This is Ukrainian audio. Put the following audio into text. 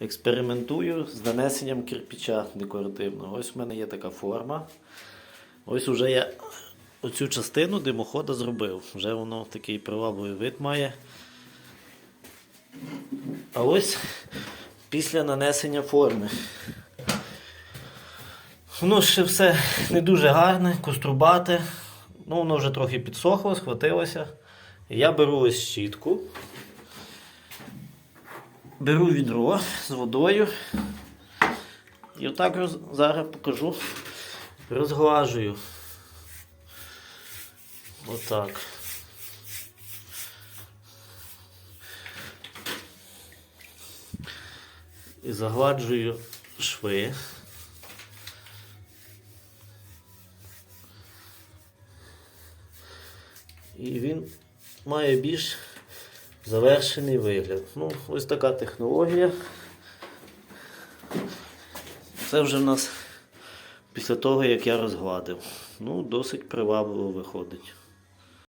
Експериментую з нанесенням кирпича декоративного. Ось в мене є така форма. Ось уже я оцю частину димохода зробив. Вже воно такий привабливий вид має. А ось після нанесення форми. Воно ще все не дуже гарне, кострубате. Ну, воно вже трохи підсохло, схватилося. Я беру ось щітку. Беру відро з водою. І отак роз... зараз покажу. Розглажую. Отак. І загладжую шви. І він має більш завершений вигляд. Ну, ось така технологія. Це вже в нас після того, як я розгладив. Ну, досить привабливо виходить.